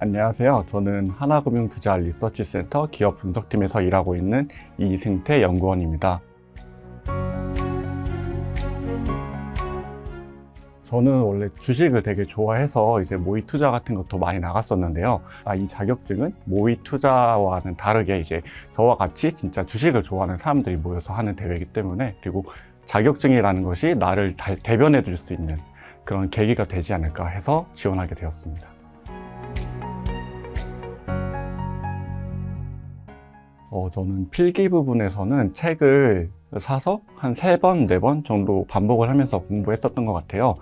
안녕하세요. 저는 하나금융투자 리서치센터 기업 분석팀에서 일하고 있는 이승태 연구원입니다. 저는 원래 주식을 되게 좋아해서 이제 모의 투자 같은 것도 많이 나갔었는데요. 아, 이 자격증은 모의 투자와는 다르게 이제 저와 같이 진짜 주식을 좋아하는 사람들이 모여서 하는 대회이기 때문에 그리고 자격증이라는 것이 나를 다- 대변해 줄 수 있는 그런 계기가 되지 않을까 해서 지원하게 되었습니다. 어, 저는 필기 부분에서는 책을 사서 한 세 번, 네 번 정도 반복을 하면서 공부했었던 것 같아요.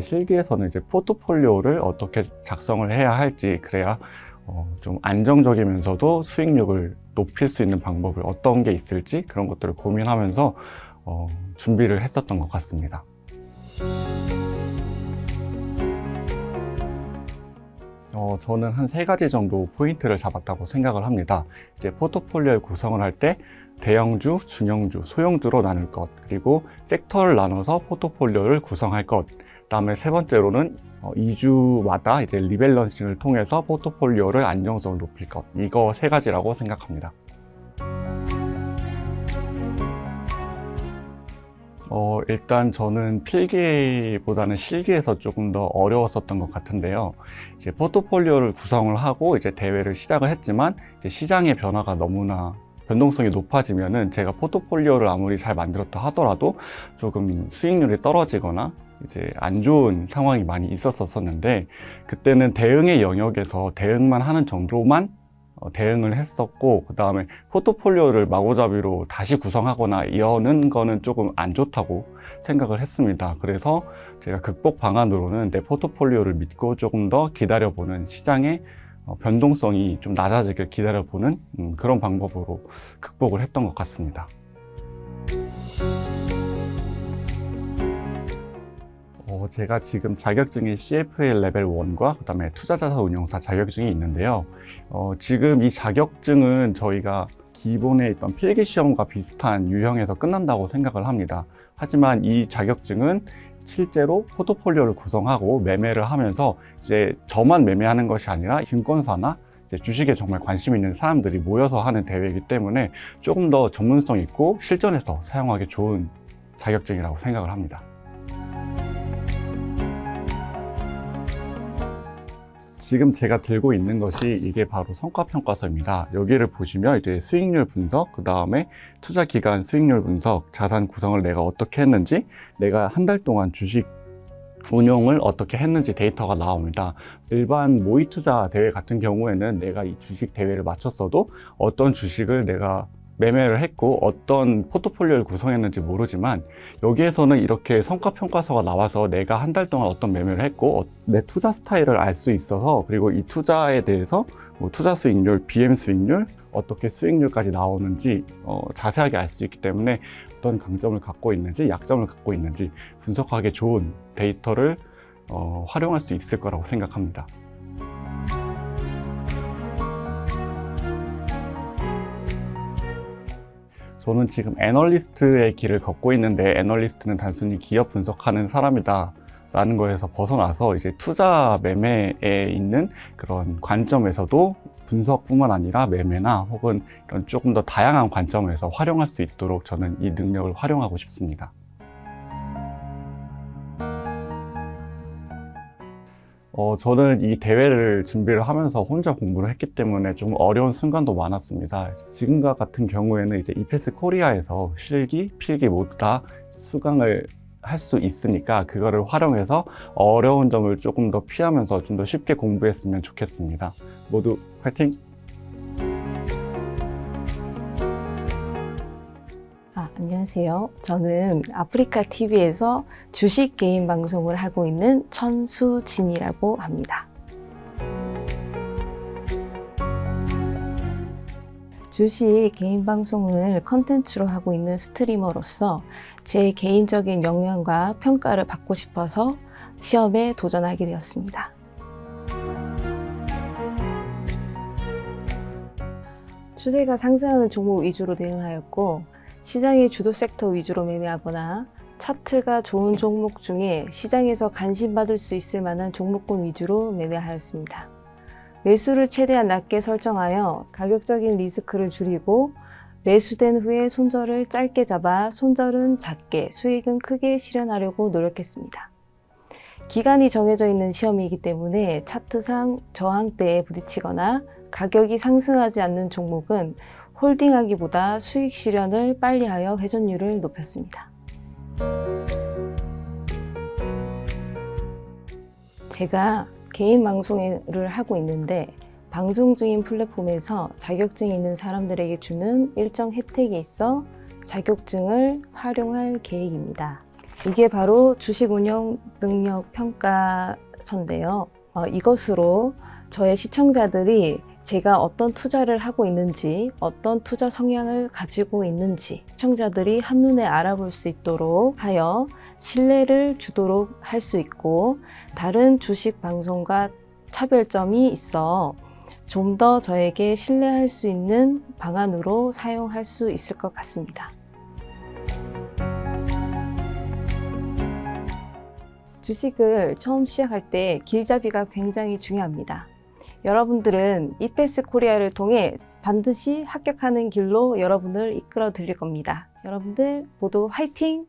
실기에서는 이제 포트폴리오를 어떻게 작성을 해야 할지, 그래야 어, 좀 안정적이면서도 수익률을 높일 수 있는 방법을 어떤 게 있을지 그런 것들을 고민하면서 어, 준비를 했었던 것 같습니다. 어, 저는 한 세 가지 정도 포인트를 잡았다고 생각을 합니다. 이제 포트폴리오를 구성을 할 때 대형주, 중형주, 소형주로 나눌 것, 그리고 섹터를 나눠서 포트폴리오를 구성할 것, 그다음에 세 번째로는 어, 2주마다 이제 리밸런싱을 통해서 포트폴리오를 안정성을 높일 것, 이거 세 가지라고 생각합니다. 어, 일단 저는 필기보다는 실기에서 조금 더 어려웠었던 것 같은데요. 이제 포트폴리오를 구성을 하고 이제 대회를 시작을 했지만 이제 시장의 변화가 너무나 변동성이 높아지면은 제가 포트폴리오를 아무리 잘 만들었다 하더라도 조금 수익률이 떨어지거나 이제 안 좋은 상황이 많이 있었었는데 그때는 대응의 영역에서 대응만 하는 정도만 어, 대응을 했었고 그 다음에 포트폴리오를 마구잡이로 다시 구성하거나 이러는 거는 조금 안 좋다고 생각을 했습니다. 그래서 제가 극복 방안으로는 내 포트폴리오를 믿고 조금 더 기다려보는 시장의 어, 변동성이 좀 낮아지길 기다려보는 음, 그런 방법으로 극복을 했던 것 같습니다. 어, 제가 지금 자격증이 CFA 레벨 1과 그다음에 투자자산 운용사 자격증이 있는데요. 어, 지금 이 자격증은 저희가 기본에 있던 필기 시험과 비슷한 유형에서 끝난다고 생각을 합니다. 하지만 이 자격증은 실제로 포트폴리오를 구성하고 매매를 하면서 이제 저만 매매하는 것이 아니라 증권사나 주식에 정말 관심 있는 사람들이 모여서 하는 대회이기 때문에 조금 더 전문성 있고 실전에서 사용하기 좋은 자격증이라고 생각을 합니다. 지금 제가 들고 있는 것이 이게 바로 성과평가서입니다. 여기를 보시면 이제 수익률 분석, 그 다음에 투자 기간 수익률 분석, 자산 구성을 내가 어떻게 했는지, 내가 한 달 동안 주식 운용을 어떻게 했는지 데이터가 나옵니다. 일반 모의 투자 대회 같은 경우에는 내가 이 주식 대회를 마쳤어도 어떤 주식을 내가 매매를 했고 어떤 포트폴리오를 구성했는지 모르지만 여기에서는 이렇게 성과평가서가 나와서 내가 한 달 동안 어떤 매매를 했고 어, 내 투자 스타일을 알 수 있어서 그리고 이 투자에 대해서 뭐 투자 수익률, BM 수익률, 어떻게 수익률까지 나오는지 어, 자세하게 알 수 있기 때문에 어떤 강점을 갖고 있는지 약점을 갖고 있는지 분석하기 좋은 데이터를 어, 활용할 수 있을 거라고 생각합니다. 저는 지금 애널리스트의 길을 걷고 있는데 애널리스트는 단순히 기업 분석하는 사람이다. 라는 거에서 벗어나서 이제 투자 매매에 있는 그런 관점에서도 분석뿐만 아니라 매매나 혹은 이런 조금 더 다양한 관점에서 활용할 수 있도록 저는 이 능력을 활용하고 싶습니다. 어, 저는 이 대회를 준비를 하면서 혼자 공부를 했기 때문에 좀 어려운 순간도 많았습니다. 지금과 같은 경우에는 이제 이페스 코리아에서 실기, 필기 모두 다 수강을 할 수 있으니까 그거를 활용해서 어려운 점을 조금 더 피하면서 좀 더 쉽게 공부했으면 좋겠습니다. 모두 파이팅! 안녕하세요. 저는 아프리카 TV에서 주식 개인 방송을 하고 있는 천수진이라고 합니다. 주식 개인 방송을 컨텐츠로 하고 있는 스트리머로서 제 개인적인 역량과 평가를 받고 싶어서 시험에 도전하게 되었습니다. 추세가 상승하는 종목 위주로 대응하였고 시장의 주도 섹터 위주로 매매하거나 차트가 좋은 종목 중에 시장에서 관심받을 수 있을 만한 종목군 위주로 매매하였습니다. 매수를 최대한 낮게 설정하여 가격적인 리스크를 줄이고 매수된 후에 손절을 짧게 잡아 손절은 작게 수익은 크게 실현하려고 노력했습니다. 기간이 정해져 있는 시험이기 때문에 차트상 저항대에 부딪히거나 가격이 상승하지 않는 종목은 홀딩하기보다 수익 실현을 빨리 하여 회전율을 높였습니다. 제가 개인 방송을 하고 있는데 방송 중인 플랫폼에서 자격증이 있는 사람들에게 주는 일정 혜택이 있어 자격증을 활용할 계획입니다. 이게 바로 주식 운영 능력 평가서인데요. 어, 이것으로 저의 시청자들이 제가 어떤 투자를 하고 있는지, 어떤 투자 성향을 가지고 있는지 시청자들이 한눈에 알아볼 수 있도록 하여 신뢰를 주도록 할 수 있고 다른 주식 방송과 차별점이 있어 좀 더 저에게 신뢰할 수 있는 방안으로 사용할 수 있을 것 같습니다. 주식을 처음 시작할 때 길잡이가 굉장히 중요합니다. 여러분들은 이페스 코리아를 통해 반드시 합격하는 길로 여러분을 이끌어 드릴 겁니다. 여러분들 모두 화이팅!